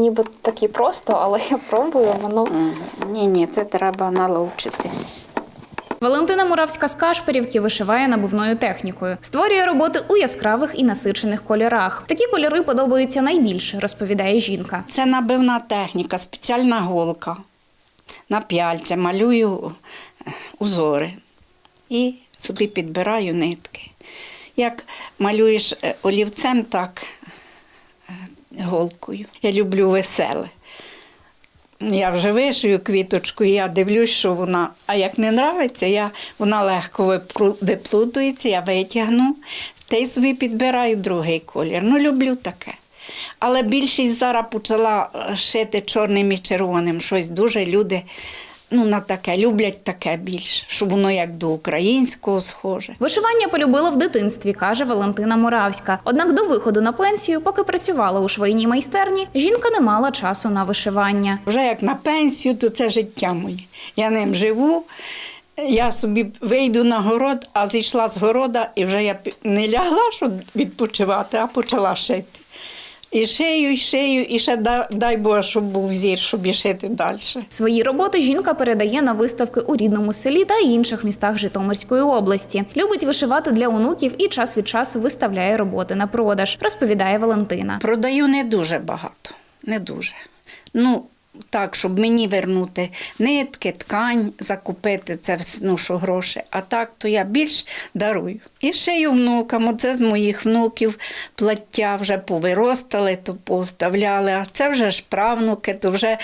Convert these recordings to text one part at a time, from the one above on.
Ніби такі просто, але я пробую, воно Ні, ні, це треба наловчитись. Валентина Муравська з Кашпирівки вишиває набувною технікою, створює роботи у яскравих і насичених кольорах. Такі кольори подобаються найбільше, розповідає жінка. Це набивна техніка, спеціальна голка. На п'яльця малюю е, узори і собі підбираю нитки. Як малюєш е, олівцем, так голкою. Я люблю веселе. Я вже вишию квіточку, і я дивлюсь, що вона, а як не нравиться, я, вона легко виплутується, я витягну, та й собі підбираю другий колір. Ну, люблю таке. Але більшість зараз почала шити чорним і червоним. Щось дуже люди ну, на таке, люблять таке більше, щоб воно як до українського схоже. Вишивання полюбила в дитинстві, каже Валентина Муравська. Однак до виходу на пенсію, поки працювала у швейній майстерні, жінка не мала часу на вишивання. Вже як на пенсію, то це життя моє. Я ним живу. Я собі вийду на город, а зійшла з города, і вже я не лягла, щоб відпочивати, а почала шити. І шию, і шию, і ще да- дай Боже, щоб був зір, щоб і шити далі. Свої роботи жінка передає на виставки у рідному селі та інших містах Житомирської області. Любить вишивати для онуків і час від часу виставляє роботи на продаж, розповідає Валентина. Продаю не дуже багато, не дуже. Ну, так, щоб мені вернути нитки, ткань, закупити це ну, що гроші. А так, то я більш дарую. І шию внукам, оце з моїх внуків плаття вже повиростали, то поставляли. А це вже ж правнуки, то вже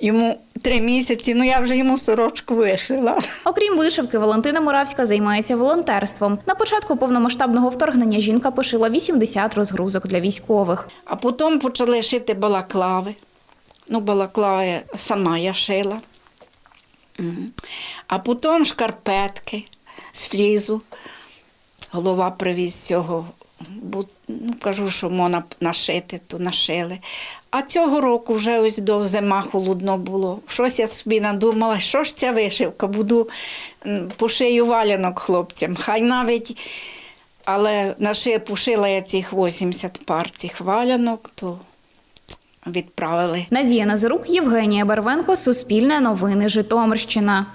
йому три місяці, ну я вже йому сорочку вишила. Окрім вишивки, Валентина Муравська займається волонтерством. На початку повномасштабного вторгнення жінка пошила 80 розгрузок для військових. А потім почали шити балаклави. Ну, балаклави сама я шила. А потім шкарпетки з флізу. Голова привіз цього. Ну, кажу, що можна нашити, то нашили. А цього року вже ось до зима холодно було. Щось я собі надумала, що ж ця вишивка, буду пошию валянок хлопцям. Хай навіть, але наши, пошила я цих 80 пар цих валянок, то відправили. Надія Назарук, Євгенія Барвенко, Суспільне новини Житомирщина.